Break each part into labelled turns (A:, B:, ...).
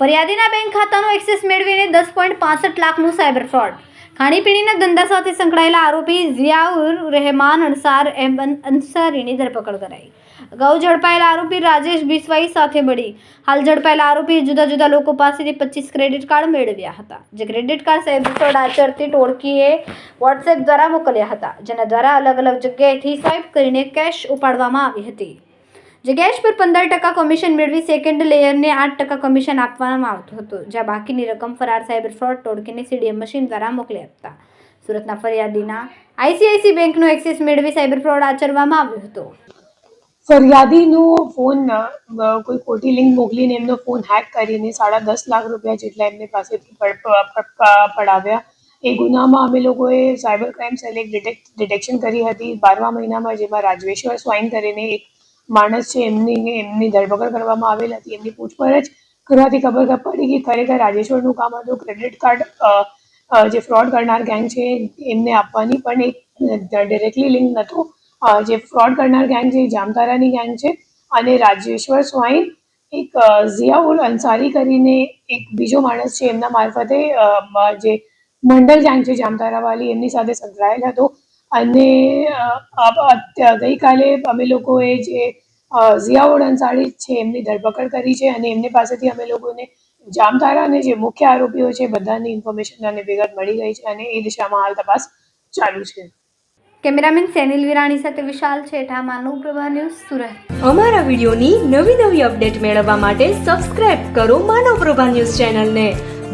A: ફરિયાદીના bank ખાતાનો access મેળવીને દસ પોઈન્ટ પાસઠ લાખનું સાયબર ફ્રોડ. ખાણીપીણીના ધંધા સાથે સંકળાયેલા આરોપી ઝિયાઉર રહેમાન અન્સાર એહમદ અન્સારીની ધરપકડ કરાઈ. અગાઉ ઝડપાયેલા આરોપી રાજેશ બિસ્વાઈ સાથે મળી. હાલ ઝડપાયેલા આરોપીએ જુદા જુદા લોકો પાસેથી પચીસ ક્રેડિટ કાર્ડ મેળવ્યા હતા. જે ક્રેડિટ કાર્ડ ફ્રોડ આચરતી ટોળકીએ વોટ્સએપ દ્વારા મોકલ્યા હતા. જેના દ્વારા અલગ અલગ જગ્યાએથી સ્વાઇપ કરીને કેશ ઉપાડવામાં આવી હતી. જે ગેસ પર પંદર ટકા કમિશન મેળવી સેકન્ડ લેયરને આઠ ટકા કમિશન આપવામાં આવતું હતું, જ્યાં બાકીની રકમ ફરાર સાયબર ફ્રોડ ટોળકીને સીડીએમ મશીન દ્વારા મોકલી આપતા. સુરતના ફરિયાદીના આઈસીઆઈસી બેંકનો એક્સેસ મેળવી સાયબર ફ્રોડ આચરવામાં આવ્યો હતો.
B: ફરિયાદીનો ફોન કોઈ ખોટી લિંક મોકલીને એમનો ફોન હેક કરીને સાડા દસ લાખ રૂપિયા જેટલા એમને પાસેથી પડાવ્યા. એ ગુનામાં અમે લોકોએ સાયબર ક્રાઇમ સેલે એક ડિટેક્શન કરી હતી. બારમા મહિનામાં જેમાં રાજવેશ્વર સ્વાઈન કરીને એક માણસ છે એમની એમની ધરપકડ કરવામાં આવેલ હતી. એમની પૂછપરછ કરવાથી ખબર પડી કે ખરેખર રાજેશ્વરનું કામ હતું. ક્રેડિટ કાર્ડ જે ફ્રોડ કરનાર ગેંગ છે, એમને આપવાની પણ એક ડિરેક્ટલી લિંક નહોતો. જે ફ્રોડ કરનાર ગેંગ છે, એ જામતારાની ગેંગ છે અને રાજેશ્વર સ્વાઈન એક ઝિયાઉલ અંસારી કરીને એક બીજો માણસ છે. એમના મારફતે જે મંડલ ગેંગ છે, જામતારાવાળી, એમની સાથે સંકળાયેલ હતો. અને ગઈકાલે અમે લોકોએ જે ઝિયાઉડ અંસારી છે એમની ધરપકડ કરી છે અને એમની પાસેથી અમે લોકોને જામતારા અને જે મુખ્ય આરોપીઓ છે બધાની ઇન્ફોર્મેશન અને વિગત મળી ગઈ છે અને એ દિશામાં હાલ તપાસ ચાલુ છે.
A: કેમેરામેન સેનિલ વિરાણી સાથે વિશાલ છેઠા માનવ પ્રભા ન્યૂઝ સુરત.
C: અમારા વિડીયોની નવી નવી અપડેટ મેળવવા માટે સબસ્ક્રાઇબ કરો માનવ પ્રભા ન્યૂઝ ચેનલને.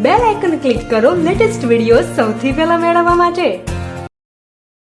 C: બેલ આઇકન ક્લિક કરો લેટેસ્ટ વીડિયો સૌથી પહેલા મેળવવા માટે.